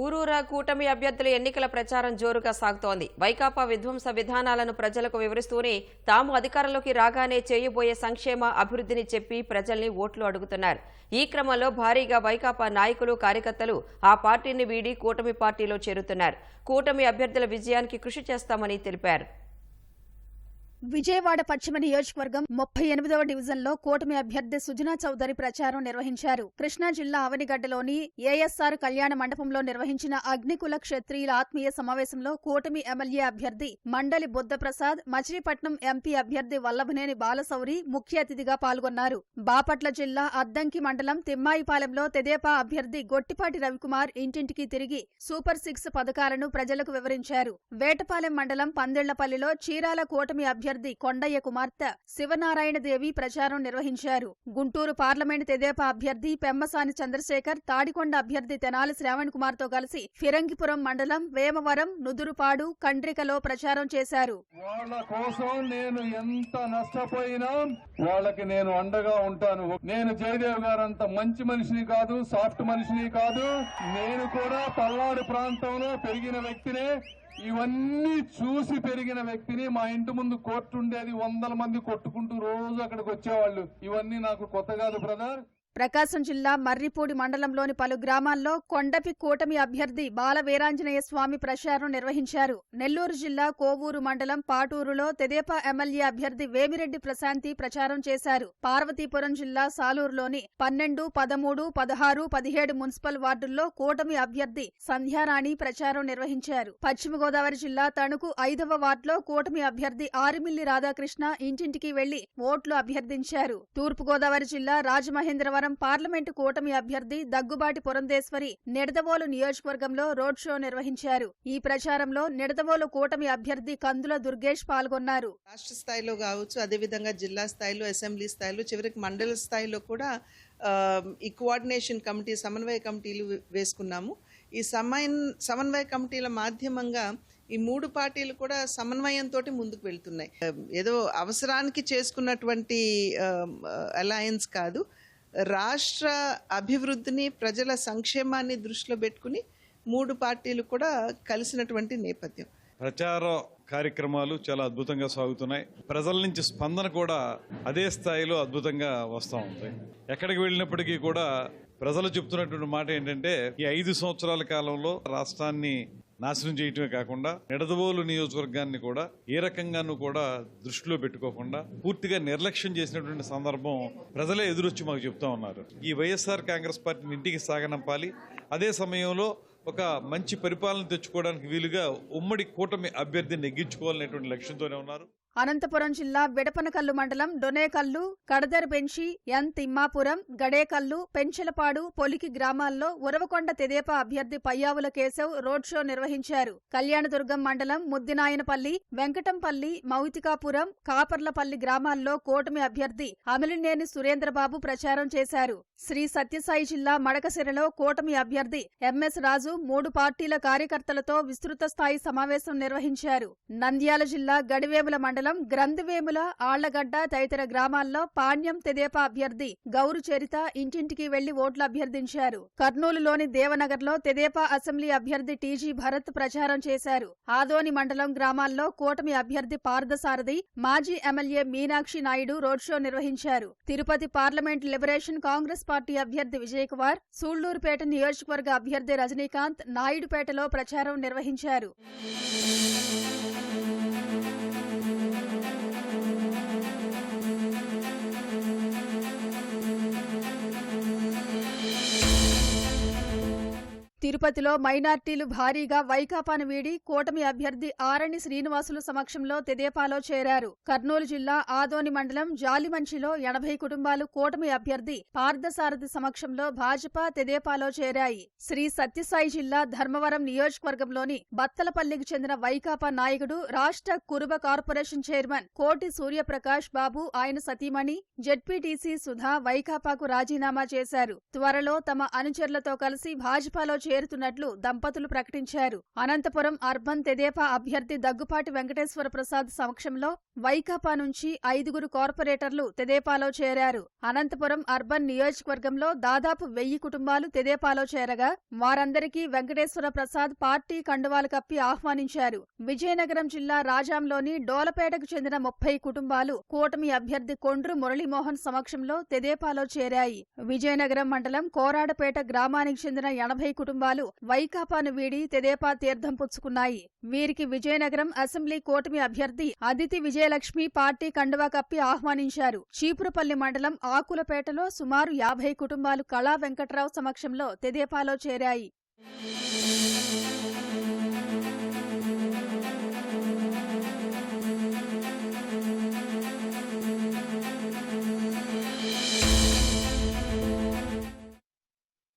ఊరూరా కూటమి అభ్యర్థుల ఎన్నికల ప్రచారం జోరుగా సాగుతోంది. వైకాపా విధ్వంస విధానాలను ప్రజలకు వివరిస్తూనే తాము అధికారంలోకి రాగానే చేయబోయే సంక్షేమ అభివృద్ధిని చెప్పి ప్రజల్ని ఓట్లు అడుగుతున్నారు. ఈ క్రమంలో భారీగా వైకాపా నాయకులు కార్యకర్తలు ఆ పార్టీని వీడి కూటమి పార్టీలో చేరుతున్నారు. కూటమి అభ్యర్థుల విజయానికి కృషి చేస్తామని తెలిపారు. విజయవాడ పశ్చిమ నియోజకవర్గం ముప్పై ఎనిమిదవ డివిజన్లో కూటమి అభ్యర్థి సుజనా చౌదరి ప్రచారం నిర్వహించారు. కృష్ణా జిల్లా అవనిగడ్డలోని ఏఎస్ఆర్ కళ్యాణ మండపంలో నిర్వహించిన అగ్నికుల క్షత్రియుల ఆత్మీయ సమావేశంలో కూటమి ఎమ్మెల్యే అభ్యర్థి మండలి బుద్ధప్రసాద్ మచిలీపట్నం ఎంపీ అభ్యర్థి వల్లభనేని బాలసౌరి ముఖ్య అతిథిగా పాల్గొన్నారు. బాపట్ల జిల్లా అద్దంకి మండలం తిమ్మాయిపాలెంలో తెదేపా అభ్యర్థి గొట్టిపాటి రవికుమార్ ఇంటింటికి తిరిగి సూపర్ సిక్స్ పథకాలను ప్రజలకు వివరించారు. వేటపాలెం మండలం పందిళ్ళపల్లిలో చీరాల కూటమి అభ్యర్థి కొండయ్య కుమార్తె శివనారాయణదేవి ప్రచారం నిర్వహించారు. గుంటూరు పార్లమెంట్ తెదేపా అభ్యర్థి పెమ్మసాని చంద్రశేఖర్ తాడికొండ అభ్యర్థి తెనాలి శ్రావణ్ కుమార్తో కలిసి ఫిరంగిపురం మండలం వేమవరం నుదురుపాడు కండ్రికలో ప్రచారం చేశారు. వాళ్ళ కోసం నేను ఎంత నష్టపోయినా వాళ్ళకి నేను అండగా ఉంటాను. నేను జయదేవ్ గారంత మంచి మనిషిని కాదు సాఫ్ట్ మనిషిని కాదు. నేను కూడా పల్నాడు ప్రాంతంలో పెరిగిన వ్యక్తినే ఇవన్నీ చూసి పెరిగిన వ్యక్తిని మా ఇంటి ముందు కోర్టు ఉండేది వందల మంది కొట్టుకుంటూ రోజు అక్కడికి వచ్చేవాళ్ళు. ఇవన్నీ నాకు కొత్త కాదు బ్రదర్. ప్రకాశం జిల్లా మర్రిపూడి మండలంలోని పలు గ్రామాల్లో కొండపి కూటమి అభ్యర్థి బాల వీరాంజనేయ స్వామి ప్రచారం నిర్వహించారు. నెల్లూరు జిల్లా కోవూరు మండలం పాటూరులో తెదేపా ఎమ్మెల్యే అభ్యర్థి వేమిరెడ్డి ప్రశాంతి ప్రచారం చేశారు. పార్వతీపురం జిల్లా సాలూరులోని పన్నెండు పదమూడు పదహారు పదిహేడు మున్సిపల్ వార్డుల్లో కూటమి అభ్యర్థి సంధ్యారాణి ప్రచారం నిర్వహించారు. పశ్చిమ గోదావరి జిల్లా తణుకు ఐదవ వార్డులో కూటమి అభ్యర్థి ఆరిమిల్లి రాధాకృష్ణ ఇంటింటికి వెళ్ళి ఓట్లు అభ్యర్థించారు. తూర్పు గోదావరి జిల్లా రాజమహేంద్రవరం పార్లమెంటు కూటమి అభ్యర్థి దగ్గుబాటి పురంధేశ్వరి నిడదవోలు నియోజకవర్గంలో రోడ్ షో నిర్వహించారు. ఈ ప్రచారంలో నిడదవోలు కూటమి అభ్యర్థి కందుల దుర్గేష్ పాల్గొన్నారు. రాష్ట్ర స్థాయిలో కావచ్చు అదేవిధంగా జిల్లా స్థాయిలో అసెంబ్లీ స్థాయిలో చివరికి మండల స్థాయిలో కూడా ఈ కోఆర్డినేషన్ కమిటీ సమన్వయ కమిటీలు వేసుకున్నాము. ఈ సమన్ సమన్వయ కమిటీల మాధ్యమంగా ఈ మూడు పార్టీలు కూడా సమన్వయంతో ముందుకు వెళ్తున్నాయి. ఏదో అవసరానికి చేసుకున్నటువంటి అలయన్స్ కాదు. రాష్ట్ర అభివృద్ధిని ప్రజల సంక్షేమాన్ని దృష్టిలో పెట్టుకుని మూడు పార్టీలు కూడా కలిసినటువంటి నేపథ్యం. ప్రచార కార్యక్రమాలు చాలా అద్భుతంగా సాగుతున్నాయి. ప్రజల నుంచి స్పందన కూడా అదే స్థాయిలో అద్భుతంగా వస్తూ ఉంది. ఎక్కడికి వెళ్ళినప్పటికీ కూడా ప్రజలు చెప్తున్నటువంటి మాట ఏంటంటే ఈ ఐదు సంవత్సరాల కాలంలో రాష్ట్రాన్ని నాశనం చేయటమే కాకుండా నిడదవోలు నియోజకవర్గాన్ని కూడా ఏ రకంగానూ కూడా దృష్టిలో పెట్టుకోకుండా పూర్తిగా నిర్లక్ష్యం చేసినటువంటి సందర్భం ప్రజలే ఎదురొచ్చి మాకు చెప్తా ఉన్నారు. ఈ వైఎస్ఆర్ కాంగ్రెస్ పార్టీని ఇంటికి సాగనంపాలి. అదే సమయంలో ఒక మంచి పరిపాలన తెచ్చుకోవడానికి వీలుగా ఉమ్మడి కూటమి అభ్యర్థిని నెగ్గించుకోవాలనేటువంటి లక్ష్యంతోనే ఉన్నారు. అనంతపురం జిల్లా విడపనకల్లు మండలం డొనేకల్లు కడదర్ బెంచి ఎన్ తిమ్మాపురం గడేకల్లు పెంచలపాడు పొలికి గ్రామాల్లో ఉరవకొండ తెదేప అభ్యర్థి పయ్యావుల కేశవ్ రోడ్ షో నిర్వహించారు. కళ్యాణదుర్గం మండలం ముద్దినాయనపల్లి వెంకటంపల్లి మౌతికాపురం కాపర్లపల్లి గ్రామాల్లో కూటమి అభ్యర్థి అమిలినేని సురేంద్రబాబు ప్రచారం చేశారు. శ్రీ సత్యసాయి జిల్లా మడకసిరలో కూటమి అభ్యర్థి ఎంఎస్ రాజు మూడు పార్టీల కార్యకర్తలతో విస్తృత స్థాయి సమావేశం నిర్వహించారు. నంద్యాల జిల్లా గడివేముల మండలం గ్రంథివేముల ఆళ్ళగడ్డ తదితర గ్రామాల్లో పాణ్యం తెదేపా అభ్యర్థి గౌరు చరిత ఇంటింటికి వెళ్ళి ఓట్లు అభ్యర్థించారు. కర్నూలులోని దేవనగర్లో తెదేపా అసెంబ్లీ అభ్యర్థి టీజీ భరత్ ప్రచారం చేశారు. ఆదోని మండలం గ్రామాల్లో కూటమి అభ్యర్థి పార్థసారథి మాజీ MLA Meenakshi Naidu road show నిర్వహించారు. Tirupati parliament liberation Congress party అభ్యర్థి విజయకుమార్ సూళ్ళూరుపేట నియోజకవర్గ అభ్యర్థి రజనీకాంత్ నాయుడుపేటలో ప్రచారం నిర్వహించారు. తిరుపతిలో మైనార్టీలు భారీగా వైకాపాను వీడి కూటమి అభ్యర్థి ఆరణి శ్రీనివాసులు సమక్షంలో తెదేపాలో చేరారు. కర్నూలు జిల్లా ఆదోని మండలం జాలిమంచిలో ఎనభై కుటుంబాలు కూటమి అభ్యర్థి పార్థసారథి సమక్షంలో భాజపా తెదేపాలో చేరాయి. శ్రీ సత్యసాయి జిల్లా ధర్మవరం నియోజకవర్గంలోని బత్తలపల్లికి చెందిన వైకాపా నాయకుడు రాష్ట్ర కురుబ కార్పొరేషన్ చైర్మన్ కోటి సూర్యప్రకాష్ బాబు ఆయన సతీమణి జెడ్పీటీసీ సుధా వైకాపాకు రాజీనామా చేశారు. త్వరలో తమ అనుచరులతో కలిసి భాజపాలో చేరుతున్నట్లు దంపతులు ప్రకటించారు. అనంతపురం అర్బన్ తెదేపా అభ్యర్థి దగ్గుపాటి వెంకటేశ్వర ప్రసాద్ సమక్షంలో వైకాపా నుంచి ఐదుగురు కార్పొరేటర్లు తెదేపాలో చేరారు. అనంతపురం అర్బన్ నియోజకవర్గంలో దాదాపు వెయ్యి కుటుంబాలు తెదేపాలో చేరగా వారందరికీ వెంకటేశ్వర ప్రసాద్ పార్టీ కండువాలు కప్పి ఆహ్వానించారు. విజయనగరం జిల్లా రాజాంలోని డోలపేటకు చెందిన ముప్పై కుటుంబాలు కూటమి అభ్యర్థి కొండ్రు మురళీమోహన్ సమక్షంలో తెదేపాలో చేరాయి. విజయనగరం మండలం కోరాడపేట గ్రామానికి చెందిన ఎనభై కుటుంబాలు వైకాపాను వీడి తెదేపా తీర్థం పుచ్చుకున్నాయి. వీరికి విజయనగరం అసెంబ్లీ కూటమి అభ్యర్థి అదితి విజయలక్ష్మి పార్టీ కండువా కప్పి ఆహ్వానించారు. చీపురుపల్లి మండలం ఆకులపేటలో సుమారు యాభై కుటుంబాలు కళా వెంకట్రావు సమక్షంలో తెదేపాలో చేరాయి.